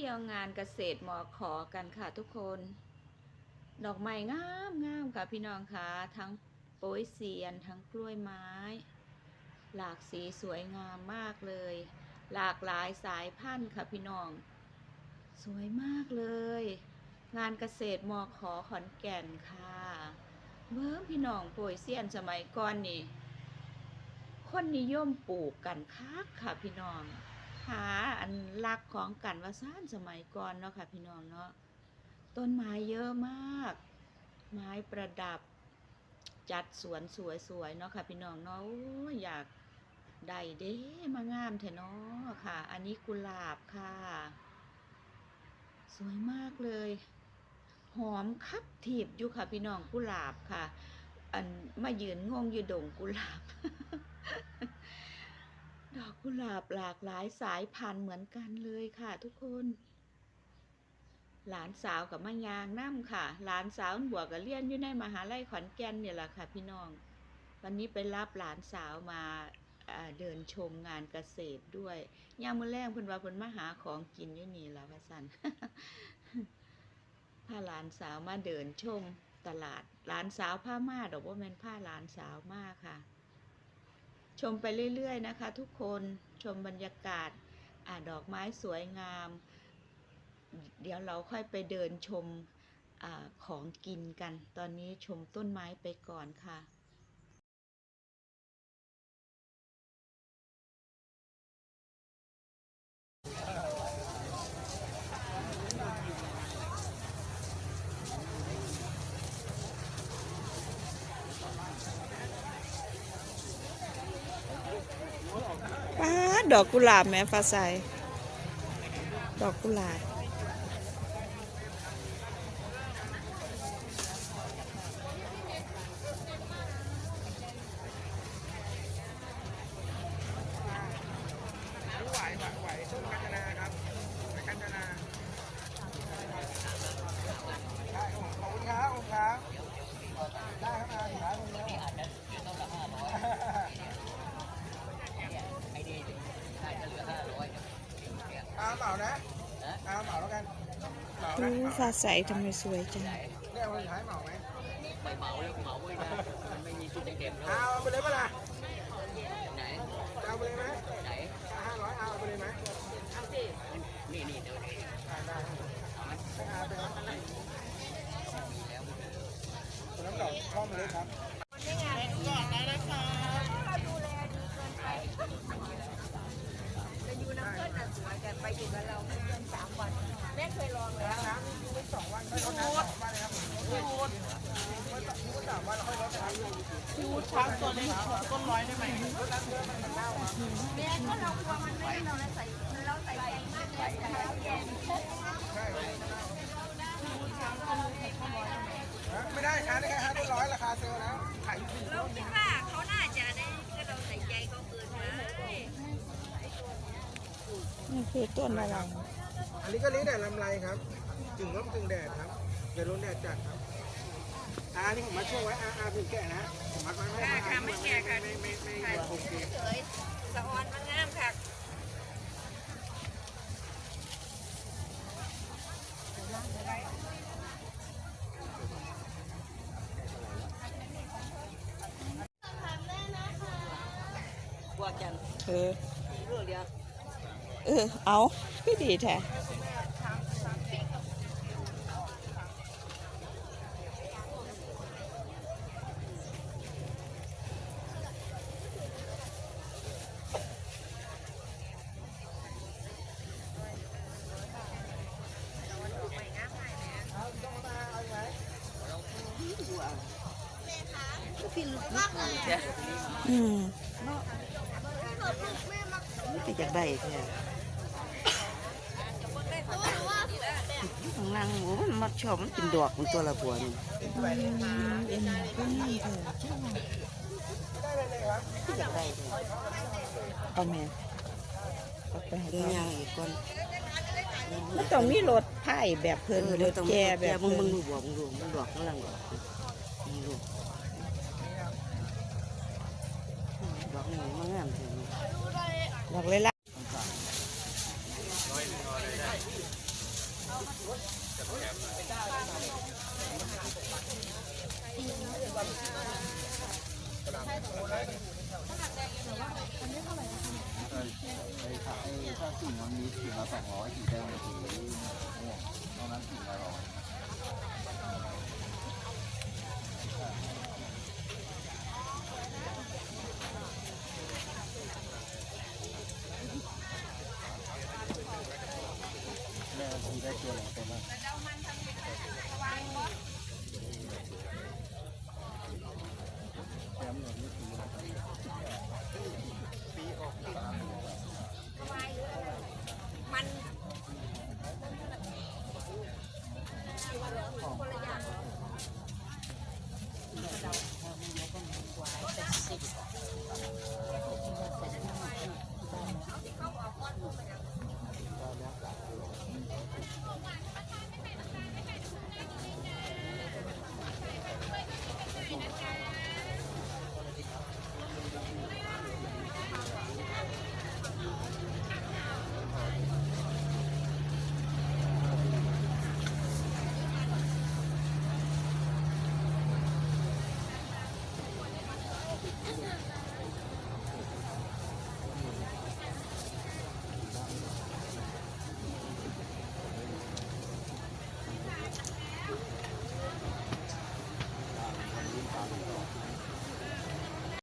ที่ยวงานเกษตรมอขอกันค่ะทุกคน ดอกไม้งามงามค่ะพี่น้องค่ะทั้งโป้ยเซียนทั้งกล้วยไม้ หลากสีสวยงามมากเลย หลากหลายสายพันธุ์ค่ะพี่น้อง สวยมากเลย งานเกษตรมอขอขอนแก่นค่ะเบิ่งพี่น้องโป้ยเซียนสมัยก่อนนี่คนนิยมปลูกกันคักค่ะพี่น้อง หาอันรักของกันว่าซ่านสมัยก่อนเนาะค่ะพี่น้องเนาะต้นไม้เยอะมาก ไม้ประดับ จัดสวนสวยๆเนาะค่ะพี่น้องเนาะอยากได้เด้มางามแท้เนาะค่ะ อันนี้กุหลาบค่ะ สวยมากเลย หอมคับถีบอยู่ค่ะพี่น้องกุหลาบค่ะ อันมายืนงงอยู่ดงกุหลาบ ดอกกุหลาบหลากหลายสายพันธุ์เหมือนกันเลยค่ะทุกคน หลานสาวกับมายางน้ำค่ะ หลานสาวบวกกับเรียนอยู่ในมหาลัยขอนแก่นเนี่ยแหละค่ะ พี่น้อง วันนี้ไปรับหลานสาวมาเดินชมงานเกษตรด้วยยามมื้อแรกเพิ่นว่าเพิ่นมาหาของกินอยู่นี่แล่ะว่าซั่นพาหลานสาวมาเดินชมตลาดหลานสาวผ้ามาดอกว่าแม่นผ้าหลานสาวมากค่ะ ชมไปเรื่อยๆนะคะ ทุกคนชมบรรยากาศอ่าดอกไม้สวยงาม เดี๋ยวเราค่อยไปเดินชมอของกินกัน ตอนนี้ชมต้นไม้ไปก่อนค่ะ ป้า ดอกกุหลาบแม่ฟ้าใสดอกกุหลาบ ไหวไหวไหวช่วงกัญจนาครับไปกัญจนาได้ครับผมขอบคุณครับขอบคุณครับได้ครับอาขายผมแล้วอาจจะต้นละห้าร้อยไอ้ดีน่าจะเหลือห้าร้อยอา เหมานะอาเหมาแล้วกันเหมานะอู้ฟ้าใสทำไมสวยจังเนี่ยวันสุดท้ายเหมาไหมไปเหมาแล้วเหมาไม่ได้มันไม่มีจุดเด่นๆแล้วเอาเอาไปเลยปะล่ะไหนเอาไปเลยไหม ไหน ห้าร้อยเอาไปเลยไหม นี่นี่เดี๋ยวนี้ ได้ได้ให้อาไปครับคุณน้ำดอกคล่อมเลยครับ ช้างตัวเล็กต้นร้อยได้ไหมเนี่ก็เรากลัวมันไม่เราใส่เราใส่ใจมากเลยไม่ได้ช้างได้แค่ห้าร้อยราคาเซลแล้วขายอยู่ที่คิดว่าเขาน่าจะได้ก็เราใส่ใจเขาเกินไปนี่คือต้นอะไรอันนี้ก็ลี้นแดดลำไรครับ จึงร่มจึงแดดครับอย่าโดนแดดจัดครับ อานี่ผมมาช่วยไว้อาอาถึงแก่นะผมมัดไว้ไม่ค่ะค่ะไม่แก่ค่ะไม่ไม่ไม่ถ่ายโอเคเฉยๆสะออนมันงามค่ะพวกกันเออเรื่องเดียวเออเอาพี่ดีแท้ อืมที่อยากได้แท้ข้างล่างหมูมันมาชอบมันเป็นดอกมันตัวละบัวนี่เอ็นก็นี่เถอะที่อยากได้แท้เอาแม่เอาไปให้เดี๋ยวเขาย่างอีกก่อนมันต้องมีรถไผ่แบบเอเพิ่นอรเดี๋ยวถต้องแก่แบแบบบมึงเพิ่มึนงดูบอกมึงดูมันดอกข้างล่างดอกมึงดูดอกนี่ มันงามแท้นี่ดอกเลยละถ้ากิ่งมันมีกิ่งละสองร้อยกิ่แดงสีม่วงตอนนั้นกิ่งละร้อย